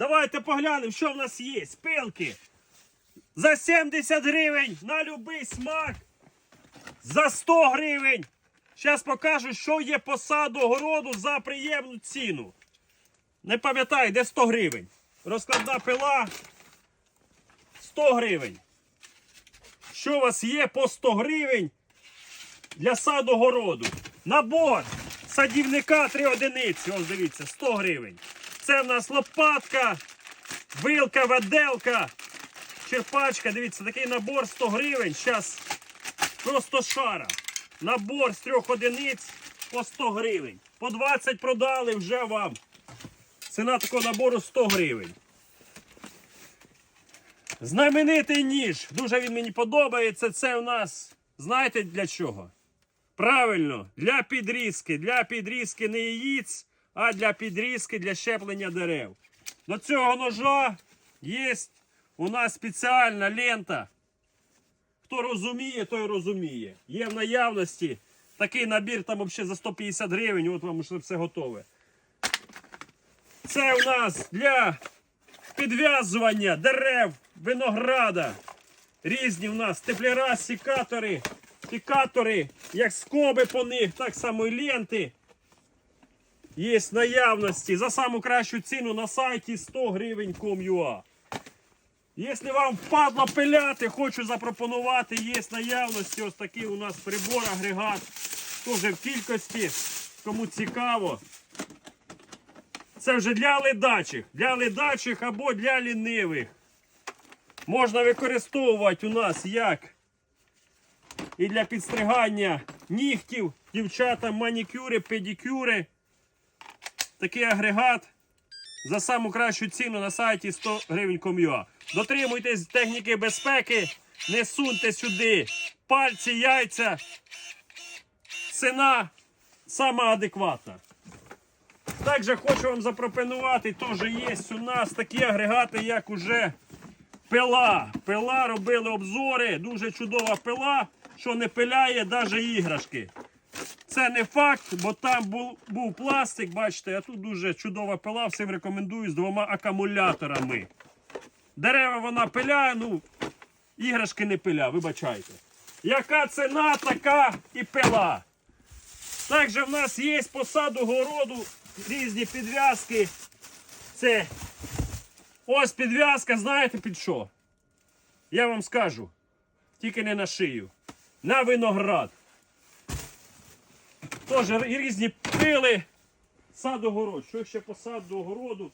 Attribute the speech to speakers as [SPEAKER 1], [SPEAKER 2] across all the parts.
[SPEAKER 1] Давайте поглянемо, що в нас є. Пилки. За 70 гривень на любий смак. За 100 гривень. Зараз покажу, що є по саду городу за приємну ціну. Не пам'ятаю, де 100 гривень. Розкладна пила 100 гривень. Що у вас є по 100 гривень для саду городу? Набор садівника 3 одиниці. Ось дивіться, 100 гривень. Це в нас лопатка, вилка, веделка, черпачка. Дивіться, такий набор 100 гривень. Зараз просто шара. Набор з трьох одиниць по 100 гривень. По 20 продали вже вам. Ціна такого набору 100 гривень. Знаменитий ніж. Дуже він мені подобається. Це у нас, знаєте для чого? Правильно, для підрізки. Для підрізки не яїць, а для підрізки для щеплення дерев. До цього ножа є у нас спеціальна лента. Хто розуміє, той розуміє. Є в наявності такий набір, там взагалі за 150 гривень, от вам вже все готове. Це у нас для підв'язування дерев, винограда. Різні у нас теплера, сікатори, пікатори, як скоби по них, так само і ленти. Є в наявності за саму кращу ціну на сайті 100 гривень com.ua. Якщо вам впадло пиляти, хочу запропонувати, є наявності ось такий у нас прибор, агрегат. Теж в кількості, кому цікаво. Це вже для ледачих, для ледачих або для лінивих. Можна використовувати у нас як і для підстригання нігтів, дівчатам манікюри, педикюри. Такий агрегат за саму кращу ціну на сайті 100 гривень com.ua. Дотримуйтесь техніки безпеки, не суньте сюди пальці, яйця. Ціна сама адекватна. Також хочу вам запропонувати, теж є у нас такі агрегати, як уже пила. Пила робили обзори, дуже чудова пила, що не пиляє навіть іграшки. Це не факт, бо там був, був пластик, бачите, а тут дуже чудова пила, всім рекомендую з двома акумуляторами. Дерева вона пиляє, ну, іграшки не пиля, вибачайте. Яка ціна, така і пила. Також в нас є по саду городу різні підв'язки. Це ось підв'язка, знаєте під що? Я вам скажу. Тільки не на шию. На виноград. Теж різні пили. Саду город. Що ще по саду городу?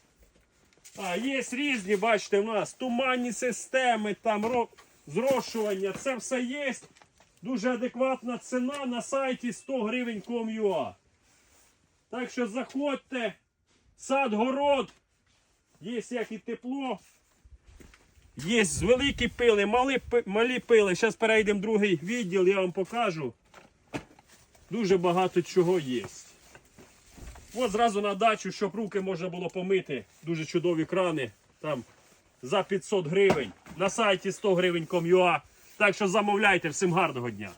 [SPEAKER 1] А, є різні, бачите, у нас туманні системи, там зрошування. Це все є. Дуже адекватна ціна на сайті 100 гривень com.ua. Так що заходьте, сад, город. Є як і тепло. Є великі пили, малі, малі пили. Зараз перейдемо в другий відділ, я вам покажу. Дуже багато чого є. От зразу на дачу, щоб руки можна було помити. Дуже чудові крани. Там за 500 гривень. На сайті 100 гривень com.ua. Так що замовляйте. Всім гарного дня.